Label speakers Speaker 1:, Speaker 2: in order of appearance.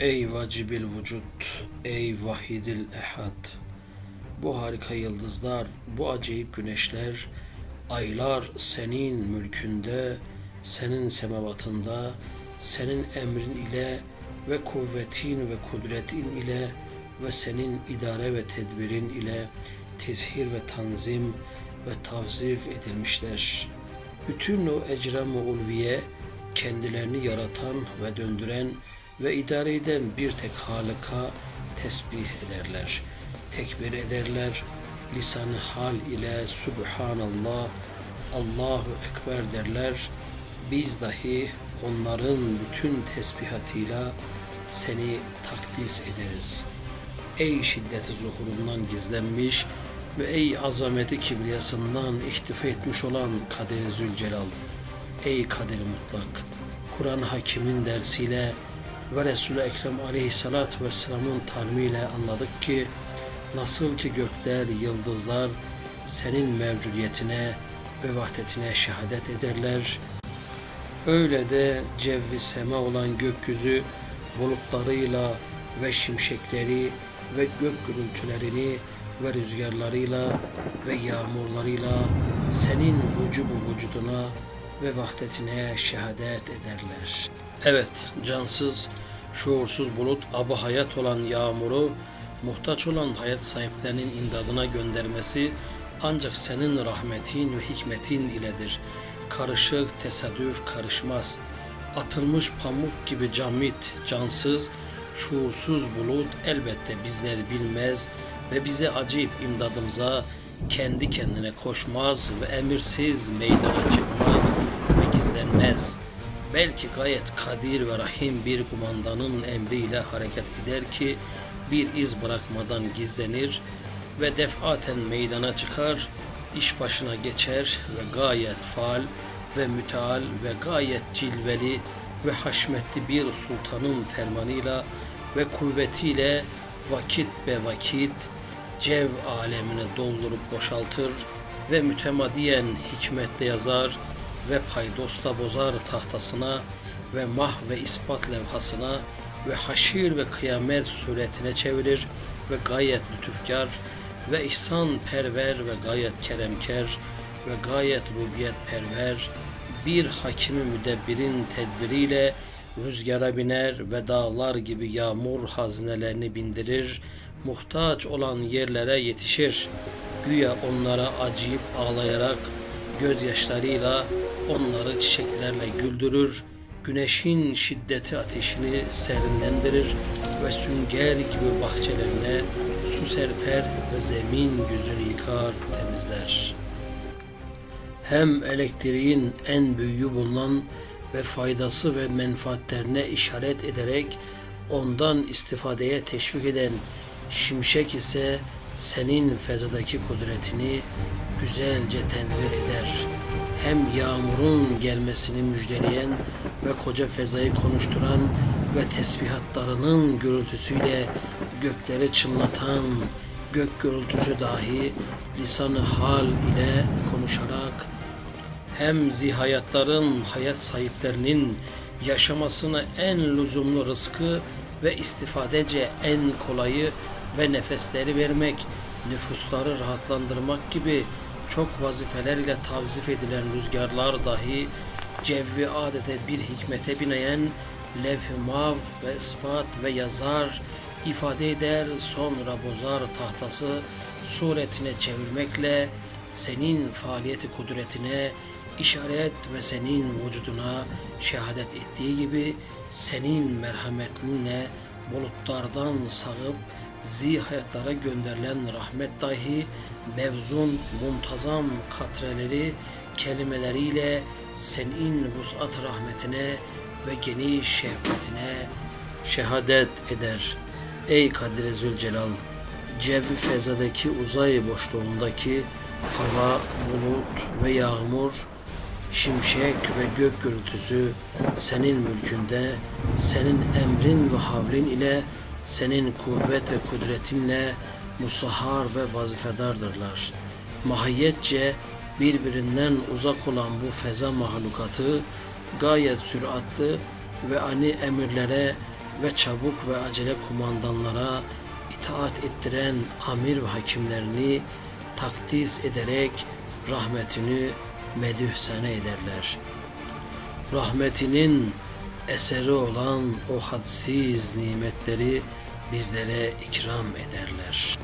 Speaker 1: Ey vacibil vücut, ey vahidil ehad. Bu harika yıldızlar, bu acayip güneşler, aylar senin mülkünde, senin semavatında, senin emrin ile ve kuvvetin ve kudretin ile ve senin idare ve tedbirin ile tezhir ve tanzim ve tavzif edilmişler. Bütün o ecram-ı ulviye kendilerini yaratan ve döndüren ve idare eden bir tek Halık'a tesbih ederler. Tekbir ederler. Lisan-ı hal ile Subhanallah, Allahu Ekber derler. Biz dahi onların bütün tesbihatıyla seni takdis ederiz. Ey şiddeti zuhurundan gizlenmiş ve ey azameti kibriyasından ihtifa etmiş olan Kadir-i Zülcelal. Ey Kadir Mutlak, Kur'an Hakim'in dersiyle ve Resul-i Ekrem aleyhissalatü vesselamın talmiyle anladık ki nasıl ki gökler, yıldızlar senin mevcudiyetine ve vahdetine şehadet ederler. Öyle de cevvi sema olan gökyüzü bulutlarıyla ve şimşekleri ve gök gürültülerini ve rüzgarlarıyla ve yağmurlarıyla senin vücubu vücuduna ve vahdetine şehadet ederler. Evet, cansız, şuursuz bulut, abı hayat olan yağmuru, muhtaç olan hayat sahiplerinin imdadına göndermesi ancak senin rahmetin ve hikmetin iledir. Karışık, tesadüf karışmaz. Atılmış pamuk gibi camit, cansız, şuursuz bulut elbette bizleri bilmez ve bize acayip imdadımıza kendi kendine koşmaz ve emirsiz meydana çıkmaz ve gizlenmez. Belki gayet kadir ve rahim bir kumandanın emriyle hareket eder ki bir iz bırakmadan gizlenir ve defaten meydana çıkar, iş başına geçer ve gayet faal ve müteal ve gayet cilveli ve haşmetli bir sultanın fermanıyla ve kuvvetiyle vakit be vakit cev alemini doldurup boşaltır ve mütemadiyen hikmetle yazar ve paydosta bozar tahtasına ve mah ve ispat levhasına ve haşir ve kıyamet suretine çevirir ve gayet lütufkar ve ihsan perver ve gayet keremker ve gayet rubiyet perver bir hakimi müdebbirin tedbiriyle rüzgara biner ve dağlar gibi yağmur hazinelerini bindirir, muhtaç olan yerlere yetişir. Güya onlara acıyıp ağlayarak gözyaşlarıyla onları çiçeklerle güldürür, güneşin şiddeti ateşini serinlendirir ve sünger gibi bahçelerine su serper ve zemin yüzünü yıkar, temizler. Hem elektriğin en büyüğü bulunan ve faydası ve menfaatlerine işaret ederek ondan istifadeye teşvik eden şimşek ise senin fezadaki kudretini güzelce tenvir eder. Hem yağmurun gelmesini müjdeleyen ve koca fezayı konuşturan ve tesbihatlarının gürültüsüyle gökleri çınlatan gök gürültüsü dahi lisanı hal ile konuşarak hem zihayatların hayat sahiplerinin yaşamasına en lüzumlu rızkı ve istifadece en kolayı ve nefesleri vermek, nüfusları rahatlandırmak gibi çok vazifelerle tavzif edilen rüzgarlar dahi cevvi adete bir hikmete binayen levh-i mav ve ispat ve yazar ifade eder sonra bozar tahtası suretine çevirmekle senin faaliyeti kudretine işaret ve senin vücuduna şehadet ettiği gibi senin merhametinle bulutlardan sağıp zihayatlara gönderilen rahmet dahi mevzun muntazam katreleri kelimeleriyle senin vusat rahmetine ve geniş şefkatine şehadet eder. Ey Kadir Zülcelal, cevvi fezadaki uzay boşluğundaki hava, bulut ve yağmur şimşek ve gök gürültüsü senin mülkünde, senin emrin ve havrin ile, senin kuvvet ve kudretinle musahhar ve vazifedardırlar. Mahiyetçe birbirinden uzak olan bu feza mahlukatı gayet süratli ve ani emirlere ve çabuk ve acele kumandanlara itaat ettiren amir ve hakimlerini takdis ederek rahmetini medühsene ederler. Rahmetinin eseri olan o hadsiz nimetleri bizlere ikram ederler.